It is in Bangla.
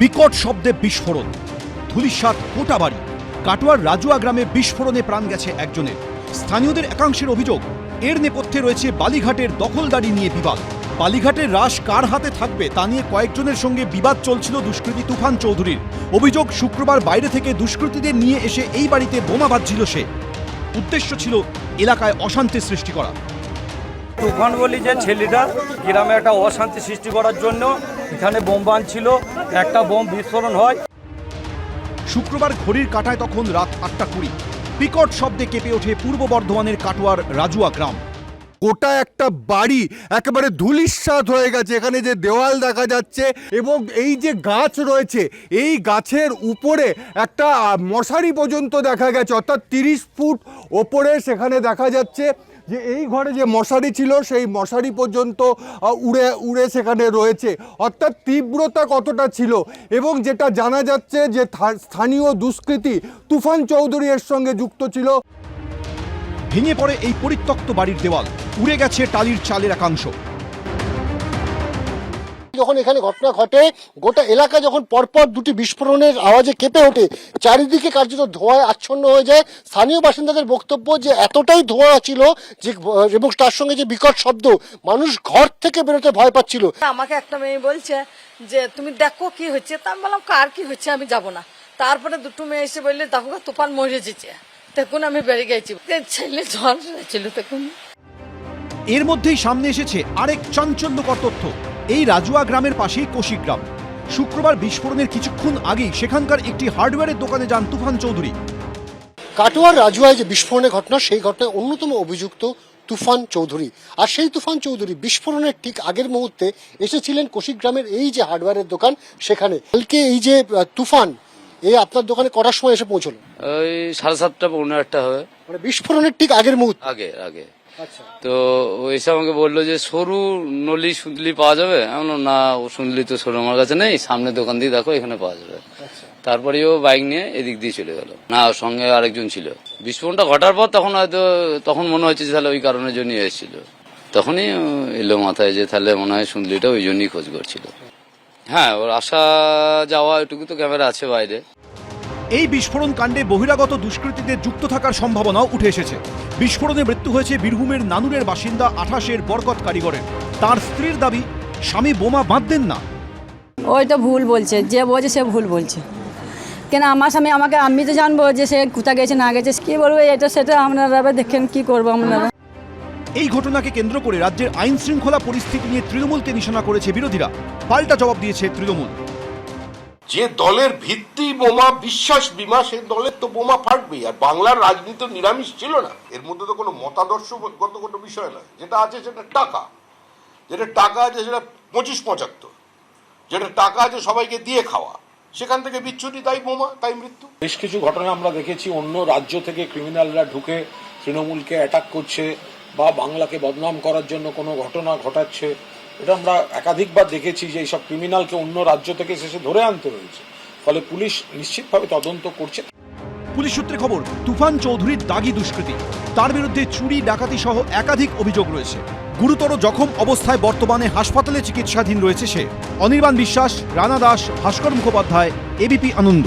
বিকট শব্দে বিস্ফোরণ। ধুলিসাত গোটা বাড়ি। কাটোয়ার রাজুয়া গ্রামে বিস্ফোরণে প্রাণ গেছে একজনের। স্থানীয়দের একাংশের অভিযোগ, এর নেপথ্যে রয়েছে বালিঘাটের দখলদারি নিয়ে বিবাদ। বালিঘাটের রাশ কার হাতে থাকবে তা নিয়ে কয়েকজনের সঙ্গে বিবাদ চলছিল দুষ্কৃতী তুফান চৌধুরীর। অভিযোগ, শুক্রবার বাইরে থেকে দুষ্কৃতীদের নিয়ে এসে এই বাড়িতে বোমা বাঁধছিল সে। উদ্দেশ্য ছিল এলাকায় অশান্তি সৃষ্টি করা। তুফান বলি যে ছেলেটা, গ্রামে একটা অশান্তি সৃষ্টি করার জন্য এখানে বোম বাঁধছিল। একটা বোম বিস্ফোরণ হয়। শুক্রবার ঘড়ির কাঁটায় তখন রাত আটটা কুড়ি। বিকট শব্দে কেঁপে ওঠে পূর্ব বর্ধমানের কাটোয়ার রাজুয়া গ্রাম। গোটা একটা বাড়ি একেবারে ধুলিস্বাদ হয়ে গেছে। এখানে যে দেওয়াল দেখা যাচ্ছে এবং এই যে গাছ রয়েছে এই গাছের উপরে একটা মশারি পর্যন্ত দেখা গেছে। অর্থাৎ তিরিশ ফুট ওপরে সেখানে দেখা যাচ্ছে। যে এই ঘরে যে মশারি ছিল, সেই মশারি পর্যন্ত উড়ে উড়ে সেখানে রয়েছে। অর্থাৎ তীব্রতা কতটা ছিল? এবং যেটা জানা যাচ্ছে যে স্থানীয় দুষ্কৃতি তুফান চৌধুরী এর সঙ্গে যুক্ত ছিল। ভেঙে পড়ে এই পরিত্যক্ত বাড়ির দেওয়াল, উড়ে গেছে টালির চালের একাংশ। যখন এখানে ঘটনা ঘটে গোটা এলাকা যখন পরপর দুটি বিস্ফোরণের আওয়াজে কেঁপে ওঠে চারিদিকে কার্যত ধোঁয়ায় আচ্ছন্ন হয়ে যায়। স্থানীয় বাসিন্দাদের বক্তব্য যে এতটাই ধোঁয়া ছিল যে এবং তার সঙ্গে যে বিকট শব্দ মানুষ ঘর থেকে বেরোতে ভয় পাচ্ছিল। আমাকে একটা মেয়ে বলছে যে তুমি দেখো কি হচ্ছে? তা আমি বললাম কার কি হচ্ছে? আমি যাব না। তারপরে দুটো মেয়ে এসে বললে দেখো তুফান মরে যেছে। তখন আমি বেড়ে গেছি। ছেলে জল ছিল তখন এর মধ্যেই সামনে এসেছে আরেক চাঞ্চল্যকর তথ্য। এই রাজুয়া গ্রামের পাশেই কোশি গ্রাম। শুক্রবার বিস্ফোরণের কিছুক্ষণ আগেই সেখানকার একটি হার্ডওয়্যারের দোকানে যান তুফান চৌধুরী। কাটোয়ার রাজুয়ায় যে বিস্ফোরণের ঘটনা সেই ঘটনায় অন্যতম অভিযুক্ত তুফান চৌধুরী। আর সেই তুফান চৌধুরী বিস্ফোরণের ঠিক আগের মুহূর্তে এসেছিলেন কোশিক গ্রামের এই যে হার্ডওয়্যারের দোকান সেখানে। কালকে এই যে তুফান এই আপনার দোকানে কটার সময় এসে পৌঁছলো? ওই সাড়ে সাতটা পৌনে আটটা হবে। মানে বিস্ফোরণের ঠিক আগের মুহূর্তে। আগে আগে। তো ও এসে আমাকে বলল যে সরু নলি সুন্দলি পাওয়া যাবে? আমি না ও সুন্দলি তো সরু আমার কাছে নেই সামনে দোকান দিয়ে দেখো এখানে পাওয়া যাবে। তারপরে ও বাইক নিয়ে এদিক দিয়ে চলে গেল। না ওর সঙ্গে আরেকজন ছিল। বিস্ফোরণটা ঘটার পর তখন হয়তো তখন মনে হচ্ছে যে তাহলে ওই কারণের জন্য এসেছিল। তখনই এলো মাথায় যে তাহলে মনে হয় সুন্দলিটা ওই জন্যই খোঁজ করছিল। হ্যাঁ ওর আসা যাওয়া এটুকু তো ক্যামেরা আছে বাইরে। এই বিস্ফোরণ কাণ্ডে বহিরাগত দুষ্কৃতীদের যুক্ত থাকার সম্ভাবনাও উঠে এসেছে। বিস্ফোরণে মৃত্যু হয়েছে বীরভূমের নানুরের বাসিন্দা আঠাশের বরকত কারিগরের। তার স্ত্রীর দাবি স্বামী বোমা বাঁধতেন না। ওই তো ভুল বলছে যে বলছে সে ভুল বলছে। কেন আমার স্বামী আমাকে আমি তো জানব যে সে কোথা গেছে না গেছে কি বলব এটা সেটা আপনারা দেখেন কি করব আপনারা এই ঘটনাকে কেন্দ্র করে রাজ্যের আইন শৃঙ্খলা পরিস্থিতি নিয়ে তৃণমূলকে নিশানা করেছে বিরোধীরা। পাল্টা জবাব দিয়েছে তৃণমূল। যে দলের ভিত্তি বোমা, বিশ্বাস বিমা, সে দলের তো বোমা ফাটবেই। আর বাংলার রাজনীতি নিরামিষ ছিল না। এর মধ্যে তো কোনো মতাদর্শগত কোনো বিষয় নয়। যেটা আছে সেটা টাকা। যেটা টাকা আছে সেটা পঁচিশ পঁচাত্তর। যেটা টাকা আছে সবাইকে দিয়ে খাওয়া। সেখান থেকে বিচ্ছুটি তাই বোমা, তাই মৃত্যু। বেশ কিছু ঘটনা আমরা দেখেছি। অন্য রাজ্য থেকে ক্রিমিনালরা ঢুকে তৃণমূলকে অ্যাটাক করছে বা বাংলাকে বদনাম করার জন্য কোনো ঘটনা ঘটাচ্ছে। এটা আমরা একাধিকবার দেখেছি যে এইসব ক্রিমিনালকে অন্য রাজ্য থেকে শেষে ধরে আনতে হয়েছে। ফলে পুলিশ নিশ্চিতভাবে তদন্ত করছে। পুলিশ সূত্রে খবর, তুফান চৌধুরীর দাগি দুষ্কৃতী। তার বিরুদ্ধে চুরি, ডাকাতি সহ একাধিক অভিযোগ রয়েছে। গুরুতর জখম অবস্থায় বর্তমানে হাসপাতালে চিকিৎসাধীন রয়েছে সে। অনির্বাণ বিশ্বাস, রানা দাস, ভাস্কর মুখোপাধ্যায়, এবিপি আনন্দ।